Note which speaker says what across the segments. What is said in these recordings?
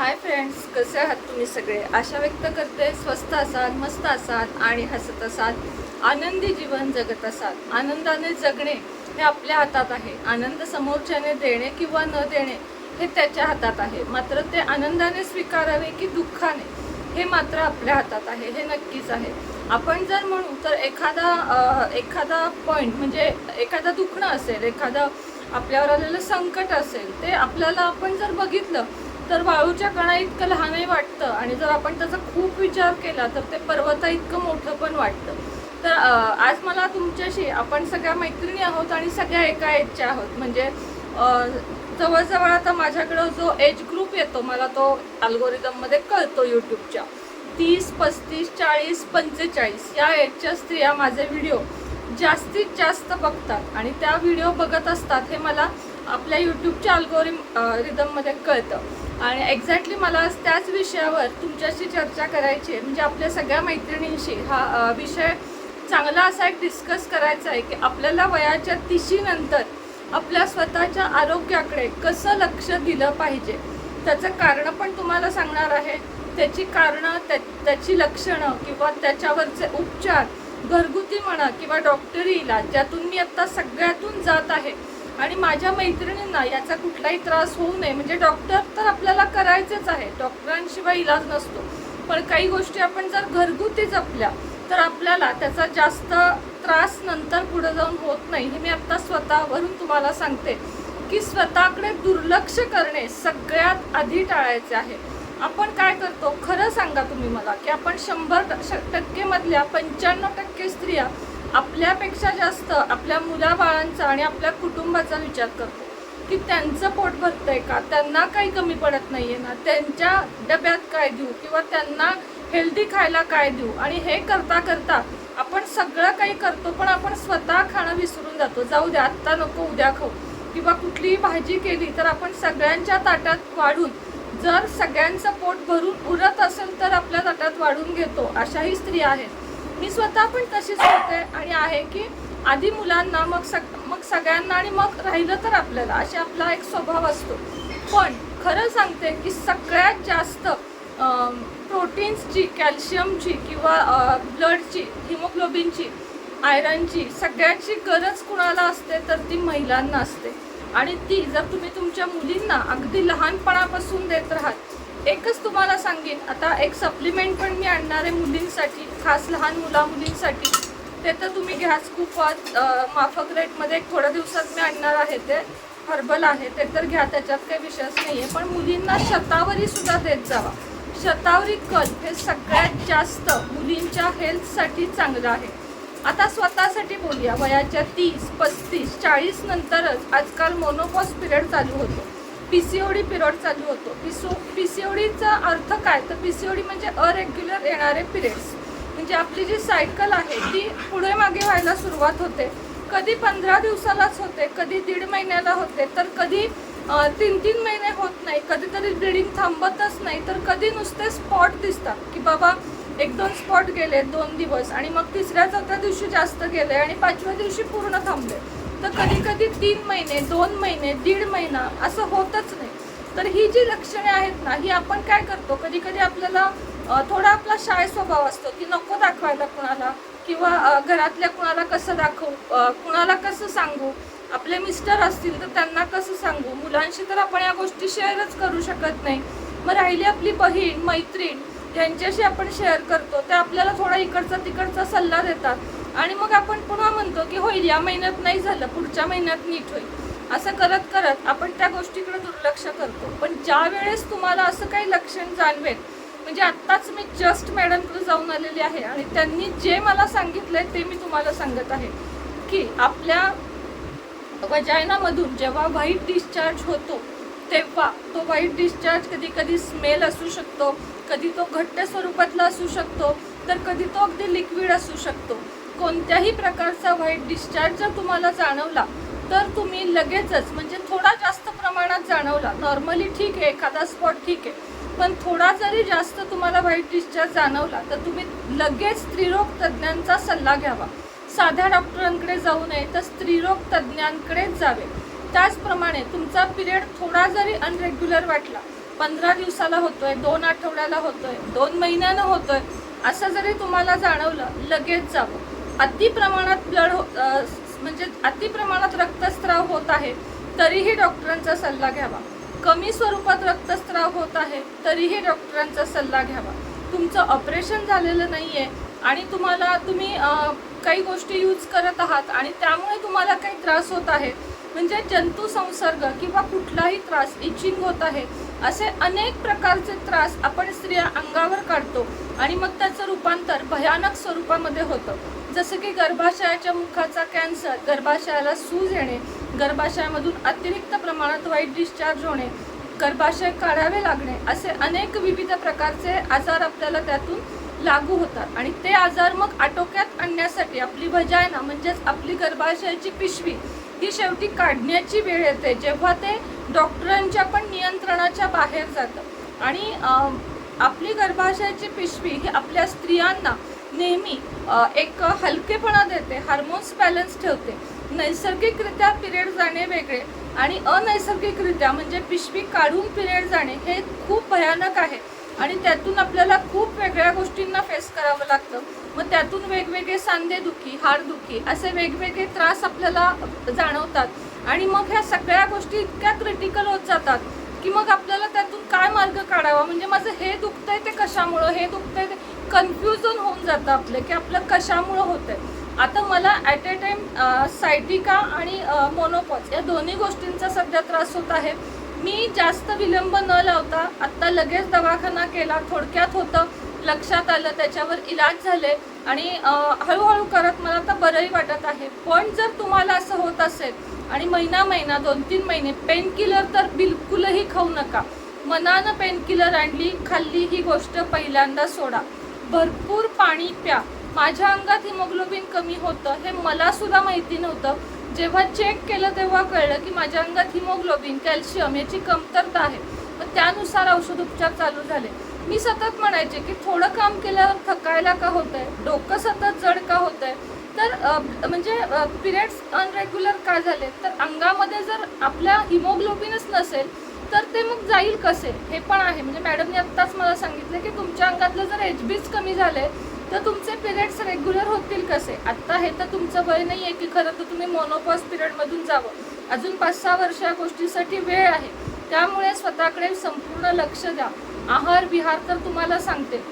Speaker 1: Hi friends कसे आहात तुम्ही सगळे? आशा व्यक्त करते स्वस्त असाल मस्त असाल आणि हसत असाल. आनंदी जीवन जगत असाल. आनंदाने जगणे हे आपल्या हातात आहे. आनंद समोरच्याने देणे किंवा न देणे हे त्याच्या हातात आहे. मात्र ते आनंदाने स्वीकारावे की दुःखाने हे मात्र आपल्या हातात आहे. हे नक्कीच आहे. आपण जर म्हणू तर एखादा एखादा पॉईंट म्हणजे एखादा दुखणं असेल एखादं आपल्यावर आलेलं संकट असेल ते आपल्याला आपण जर बघितलं तर वाळूच्या कणा इतकं लहानही वाटतं आणि जर आपण त्याचा खूप विचार केला तर ते पर्वता इतकं मोठं पण वाटतं. तर आज मला तुमच्याशी आपण सगळ्या मैत्रिणी आहोत आणि सगळ्या एका एजच्या आहोत. म्हणजे जवळजवळ आता माझ्याकडं जो एज ग्रुप येतो मला तो अल्गोरिदममध्ये कळतो यूट्यूबच्या. तीस पस्तीस चाळीस पंचेचाळीस या एजच्या स्त्रिया माझे व्हिडिओ जास्तीत जास्त बघतात आणि त्या व्हिडिओ बघत असतात हे मला आपल्या यूट्यूबच्या अल्गोरिम रिदममध्ये कळतं. आणि एक्झॅक्टली मला त्याच विषयावर तुमच्याशी चर्चा करायची आहे. म्हणजे आपल्या सगळ्या मैत्रिणींशी हा विषय चांगला असा एक डिस्कस करायचा आहे की आपल्याला वयाच्या तिशीनंतर आपल्या स्वतःच्या आरोग्याकडे कसं लक्ष दिलं पाहिजे? त्याचं कारण पण तुम्हाला सांगणार आहे. त्याची कारणं त्या त्याची लक्षणं किंवा त्याच्यावरचे उपचार घरगुती म्हणा किंवा डॉक्टरी इलाज ज्यातून मी आत्ता सगळ्यातून जात आहे आणि माझ्या मैत्रिणींना याचा कुठलाही त्रास होऊ नये. म्हणजे डॉक्टर तर आपल्याला करायचेच आहे. डॉक्टरांशिवाय इलाज नसतो. पण काही गोष्टी आपण जर घरगुती जपल्या तर आपल्याला त्याचा जास्त त्रास नंतर पुढे जाऊन होत नाही हे मी आत्ता स्वतःवरून तुम्हाला सांगते. की स्वतःकडे दुर्लक्ष करणे सगळ्यात आधी टाळायचे आहे. आपण काय करतो? खरं सांगा तुम्ही मला की आपण शंभर टक्केमधल्या पंच्याण्णव टक्के स्त्रिया आपल्यापेक्षा जास्त आपल्या मुलाबाळांचा आणि आपल्या कुटुंबाचा विचार करतो. की त्यांचं पोट भरतंय का? त्यांना काही कमी पडत नाही आहे ना? त्यांच्या डब्यात काय देऊ? किंवा त्यांना हेल्दी खायला काय देऊ? आणि हे करता करता आपण सगळं काही करतो पण आपण स्वतः खाणं विसरून जातो. जाऊ द्या आत्ता नको उद्या खाऊ. किंवा कुठलीही भाजी केली तर आपण सगळ्यांच्या ताटात वाढून जर सगळ्यांचं पोट भरून उरत असेल तर आपल्या ताटात वाढून घेतो अशाही स्त्रिया आहेत. मी स्वतः पण तशीच होते आणि आहे की आधी मुलांना मग सग मग सगळ्यांना आणि मग राहिलं तर आपल्याला. असे आपला एक स्वभाव असतो. पण खरं सांगते की सगळ्यात जास्त प्रोटीन्सची कॅल्शियमची किंवा ब्लडची हिमोग्लोबिनची आयरनची सगळ्याची गरज कुणाला असते तर ती महिलांना असते. आणि ती जर तुम्ही तुमच्या मुलींना अगदी लहानपणापासून देत राहाल एकच तुम्हाला सांगेन आता एक सप्लिमेंट पण मी आणणार आहे मुलींसाठी खास लहान मुला मुलींसाठी ते तर तुम्ही घ्याच खूप माफक रेटमध्ये एक थोड्या दिवसात मी आणणार आहे ते. हर्बल आहे ते तर घ्या त्याच्यात काही विषयच नाही आहे पण मुलींना शतावरी सुद्धा देत जावा. शतावरी कल हे सगळ्यात जास्त मुलींच्या हेल्थसाठी चांगलं आहे. आता स्वतःसाठी बोलूया वयाच्या तीस पस्तीस चाळीस नंतरच आजकाल मोनोपॉस पिरियड चालू होतो. P C O D period चालू होतो. पिसो पी सी ओ डीचा अर्थ काय? तर पी सी ओ डी म्हणजे अरेग्युलर येणारे पिरियड्स. म्हणजे आपली जी सायकल आहे ती पुढे मागे व्हायला सुरुवात होते. कधी पंधरा दिवसालाच होते कधी दीड महिन्याला होते तर कधी तीन तीन महिने होत नाही कधीतरी ब्लिडिंग थांबतच नाही तर कधी नुसते स्पॉट दिसतात की बाबा एक दोन स्पॉट गेले दोन दिवस आणि मग तिसऱ्या चौथ्या दिवशी जास्त गेले आणि पाचव्या दिवशी पूर्ण थांबले. तर कधी कधी तीन महिने दोन महिने दीड महिना असं होतच नाही. तर ही जी लक्षणे आहेत ना ही आपण काय करतो? कधी कधी आपल्याला थोडा आपला शाळे स्वभाव असतो की नको दाखवायला कुणाला किंवा घरातल्या कुणाला कसं दाखवू कुणाला कसं सांगू? आपले मिस्टर असतील तर त्यांना कसं सांगू? मुलांशी तर आपण या गोष्टी शेअरच करू शकत नाही. मग राहिली आपली बहीण मैत्रीण ज्यांच्याशी आपण शेअर करतो त्या आपल्याला थोडा इकडचा तिकडचा सल्ला देतात. आणि मग आपण पुन्हा म्हणतो की होईल या महिन्यात नाही झालं पुढच्या महिन्यात नीट होईल. असं करत करत आपण त्या गोष्टीकडे दुर्लक्ष करतो. पण ज्या वेळेस तुम्हाला असं काही लक्षण जाणवेल म्हणजे आत्ताच मी जस्ट मॅडमकडे जाऊन आलेली आहे आणि त्यांनी जे मला सांगितलंय ते मी तुम्हाला सांगत आहे की आपल्या वजायनामधून जेव्हा व्हाईट डिस्चार्ज होतो तेव्हा तो व्हाईट डिस्चार्ज कधी कधी स्मेल असू शकतो कधी तो घट्ट स्वरूपातला असू शकतो तर कधी तो अगदी लिक्विड असू शकतो. कोणत्याही प्रकारचा व्हाईट डिस्चार्ज जर तुम्हाला जाणवला तर तुम्ही लगेचच म्हणजे थोडा जास्त प्रमाणात जाणवला. नॉर्मली ठीक आहे एखादा स्पॉट ठीक आहे. पण थोडा जरी जास्त तुम्हाला व्हाईट डिस्चार्ज जाणवला तर तुम्ही लगेच स्त्रीरोग तज्ज्ञांचा सल्ला घ्यावा. साध्या डॉक्टरांकडे जाऊ नये तर स्त्रीरोग तज्ज्ञांकडेच जावे. त्याचप्रमाणे तुमचा पिरियड थोडा जरी अनरेग्युलर वाटला पंधरा दिवसाला होतोय दोन आठवड्याला होतोय दोन महिन्यानं होतोय असं जरी तुम्हाला जाणवलं लगेच जावं. अति प्रमाणात ब्लड हो- म्हणजे अति प्रमाणात रक्तस्राव होत आहे तरीही डॉक्टरांचा सल्ला घ्यावा. कमी स्वरूपात रक्तस्राव होत आहे तरीही डॉक्टरांचा सल्ला घ्यावा. तुमचं ऑपरेशन झालेलं नाही आहे आणि तुम्हाला तुम्ही काही गोष्टी यूज करत आहात आणि त्यामुळे तुम्हाला काही त्रास होत आहे म्हणजे जंतू संसर्ग किंवा कुठलाही त्रास इचिंग होत आहे असे अनेक प्रकारचे त्रास आपण स्त्रिया अंगावर काढतो आणि मग त्याचं रूपांतर भयानक स्वरूपामध्ये होतं. जसं की गर्भाशयाच्या मुखाचा कॅन्सर गर्भाशयाला सूज येणे गर्भाशयामधून अतिरिक्त प्रमाणात वाईट डिस्चार्ज होणे गर्भाशय काढावे लागणे असे अनेक विविध प्रकारचे आजार आपल्याला त्यातून लागू होतात. आणि ते आजार मग आटोक्यात आणण्यासाठी आपली भजायना म्हणजेच आपली गर्भाशयाची पिशवी ही शेवटी काढण्याची वेळ येते. जेव्हा ते डॉक्टरांच्या पण नियंत्रणाच्या बाहेर जातं. आणि आपली गर्भाशयाची पिशवी ही आपल्या स्त्रियांना नेहमी एक हलकेपणा देते हार्मोन्स बॅलन्स ठेवते. नैसर्गिकरित्या पिरियड जाणे वेगळे आणि अनैसर्गिकरित्या म्हणजे पिशवी काढून पिरियड जाणे हे खूप भयानक आहे. आणि त्यातून आपल्याला खूप वेगळ्या गोष्टींना फेस करावं लागतं. मग त्यातून वेगवेगळे सांधेदुखी हाडदुखी असे वेगवेगळे त्रास आपल्याला जाणवतात. आणि मग ह्या सगळ्या गोष्टी इतक्या क्रिटिकल होत जातात की मग आपल्याला त्यातून काय मार्ग काढावा? म्हणजे माझं हे दुखतंय ते कशामुळं? हे दुखतंय ते कन्फ्युजन होऊन जातं आपलं की आपलं कशामुळं होतं आहे आता मला ॲट ए टाइम सायटिका आणि मोनोपॉज या दोन्ही गोष्टींचा सध्या त्रास होत आहे. मी जास्त विलंब न लावता आत्ता लगेच दवाखाना केला थोडक्यात होतं लक्षात आलं त्याच्यावर इलाज झाले आणि हळूहळू करत मला आता बरंही वाटत आहे. पण जर तुम्हाला असं होत असेल आणि महिना महिना दोन तीन महिने पेनकिलर तर बिलकुलही खाऊ नका. मनानं पेनकिलर आणली खाल्ली ही गोष्ट पहिल्यांदा सोडा. भरपूर पाणी प्या. माझ्या अंगात हिमोग्लोबिन कमी होतं हे मला सुद्धा माहिती नव्हतं. जेव्हा चेक केलं तेव्हा कळलं की माझ्या अंगात हिमोग्लोबिन कॅल्शियम याची कमतरता आहे. मग त्यानुसार औषध उपचार चालू झाले. मी सतत म्हणायचे की थोडं काम केल्यावर थकायला का होतंय? डोकं सतत जड का होतंय. तर म्हणजे पिरियड्स अनरेग्युलर का झाले? तर अंगामध्ये जर आपल्या हिमोग्लोबिनच नसेल तर ते मग जाईल कसे? हे पण आहे. म्हणजे मॅडमने आत्ताच मला सांगितलं की तुमच्या अंगातलं जर एच बीच कमी झाले तर तुमचे पिरियड्स रेग्युलर होतील कसे? आत्ता हे तर तुमचं वय नाही आहे की खरं तर तुम्ही मोनोपॉज पिरियडमधून जावं. अजून पाच सहा वर्ष या गोष्टीसाठी वेळ आहे. त्यामुळे स्वतःकडे संपूर्ण लक्ष द्या. आहार विहार तर तुम्हाला सांगते.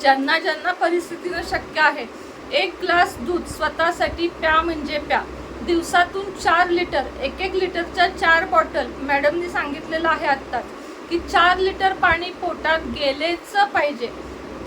Speaker 1: ज्यांना ज्यांना परिस्थितीनं शक्य आहे एक ग्लास दूध स्वतःसाठी प्या म्हणजे प्या. दिवसातून चार लिटर एक एक लिटरच्या चार बॉटल मॅडमनी सांगितलेलं आहे आत्ताच की चार लिटर पाणी पोटात गेलेच पाहिजे.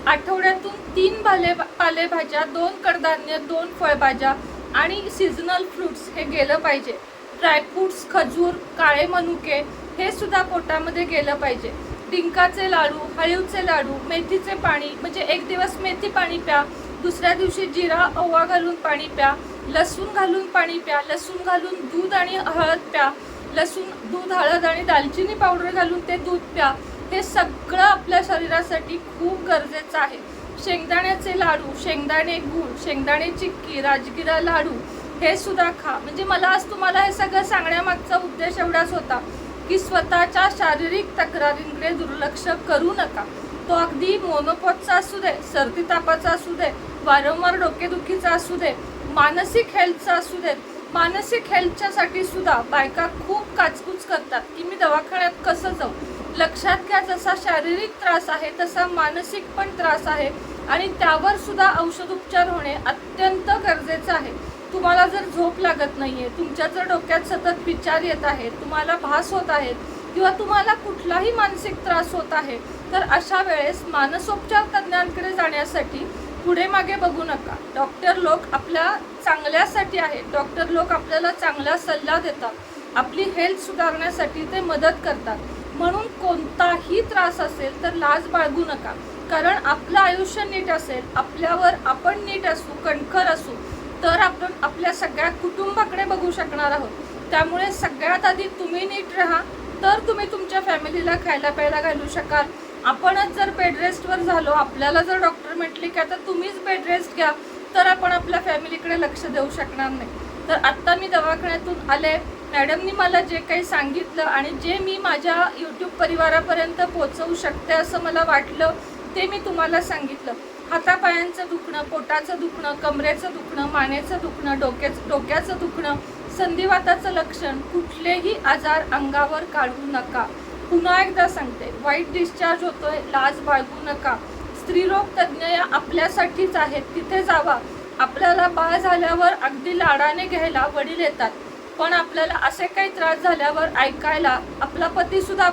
Speaker 1: आठवड्यातून तीन भाले पालेभाज्या दोन कडधान्य दोन फळभाज्या आणि सीझनल फ्रुट्स हे गेलं पाहिजे. ड्रायफ्रुट्स खजूर काळे मनुके हे सुद्धा पोटामध्ये गेलं पाहिजे. डिंकाचे लाडू हळीवचे लाडू मेथीचे पाणी म्हणजे एक दिवस मेथी पाणी प्या दुसऱ्या दिवशी जिरा ओवा घालून पाणी प्या लसूण घालून पाणी प्या लसूण घालून दूध आणि हळद प्या लसूण दूध हळद आणि दालचिनी पावडर घालून ते दूध प्या. हे सगळं आपल्या शरीरासाठी खूप गरजेचं आहे. शेंगदाण्याचे लाडू शेंगदाणे गूळ शेंगदाणे चिक्की राजगिरा लाडू हे सुद्धा खा. म्हणजे मला आज तुम्हाला हे सगळं सांगण्यामागचा उद्देश एवढाच होता की स्वतःच्या शारीरिक तक्रारींकडे दुर्लक्ष करू नका. तो अगदी मोनोपॉजचा असू दे सर्दी तापाचा असू दे वारंवार डोकेदुखीचा असू दे मानसिक हेल्थचा असू दे मानसिक हेल्थच्यासाठी सुद्धा बायका खूप काचकूच करतात की मी दवाखान्यात कसं जाऊ? लक्षात घ्या जसा शारीरिक त्रास आहे तसा मानसिक पण त्रास आहे आणि त्यावर सुद्धा औषधोपचार होणे अत्यंत गरजेचं आहे. तुम्हाला जर झोप लागत नाही आहे तुमच्या जर डोक्यात सतत विचार येत आहेत तुम्हाला भास होत आहेत किंवा तुम्हाला कुठलाही मानसिक त्रास होत आहे तर अशा वेळेस मानसोपचार तज्ज्ञांकडे जाण्यासाठी पुढे मागे बघू नका. डॉक्टर लोक आपल्या चांगल्यासाठी आहेत. डॉक्टर लोक आपल्याला चांगला सल्ला देतात. आपली हेल्थ सुधारण्यासाठी ते मदत करतात. म्हणून कोणताही त्रास असेल तर लाज बाळगू नका. कारण आपलं आयुष्य नीट असेल आपल्यावर आपण नीट असू कणखर असू तर आपण आपल्या सगळ्या कुटुंबाकडे बघू शकणार आहोत. त्यामुळे सगळ्यात आधी तुम्ही नीट राहा. तर तुम्ही तुमच्या फॅमिलीला खायला प्यायला घालू शकाल. आपणच जर बेडरेस्टवर झालो आपल्याला जर डॉक्टर म्हटले की आता तुम्हीच बेडरेस्ट घ्या तर आपण आपल्या फॅमिलीकडे लक्ष देऊ शकणार नाही. तर आत्ता मी दवाखान्यातून आले. मॅडमनी मला जे काही सांगितलं आणि जे मी माझ्या यूट्यूब परिवारापर्यंत पोहोचवू शकते असं मला वाटलं ते मी तुम्हाला सांगितलं. हातापायांचं दुखणं पोटाचं दुखणं कमरेचं दुखणं मानेचं दुखणं डोक्याचं डोक्याचं दुखणं संधिवाताचं लक्षण कुठलेही आजार अंगावर काढू नका. पुन्हा एकदा सांगते वाईट डिस्चार्ज होतोय लाज बाळगू नका. स्त्रीरोग तज्ज्ञ या आपल्यासाठीच आहेत तिथे जावा. आपल्याला बाळ झाल्यावर अगदी लाडाने घ्यायला वडील येतात. पण आपल्याला असे काही त्रास झाल्यावर ऐकायला आपला पती सुद्धा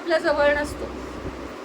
Speaker 1: नसतो.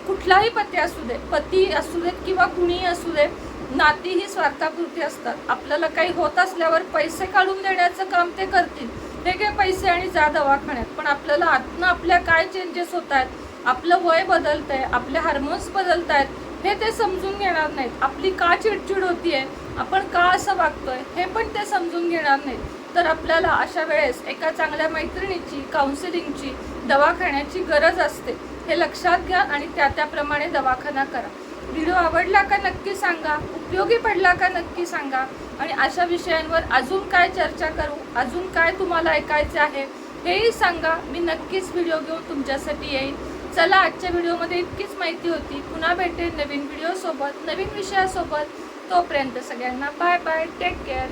Speaker 1: कुठलाही पती असू दे पती असू देत किंवा कुणीही असू दे नाती ही स्वार्थापुरती असतात. आपल्याला काही होत असल्यावर पैसे काढून देण्याचं काम ते करतील. हे घे पैसे आणि जा दवाखान्यात. पण आपल्याला आतनं आपल्या काय चेंजेस होत आहेत आपलं वय बदलत आहे आपले हार्मोन्स बदलत आहेत हे ते समजून घेणार नाहीत. आपली का चिडचिड होतीये आपण का असं वागतोय हे पण ते समजून घेणार नाहीत. तर आपल्याला अशा वेळेस एका चांगल्या मैत्रिणीची काउन्सिलिंगची दवाखान्याची गरज असते. हे लक्षात घ्या आणि त्या त्याप्रमाणे दवाखाना करा. व्हिडिओ आवडला का नक्की सांगा उपयोगी पडला का नक्की सांगा. आणि अशा विषयांवर अजून काय चर्चा करू अजून काय तुम्हाला ऐकायचे आहे हेही सांगा. मी नक्कीच व्हिडिओ घेऊन तुमच्यासाठी येईन. चला आजच्या व्हिडिओमध्ये इतकीच माहिती होती. पुन्हा भेटेन नवीन व्हिडिओसोबत नवीन विषयासोबत. तोपर्यंत सगळ्यांना बाय बाय टेक केअर.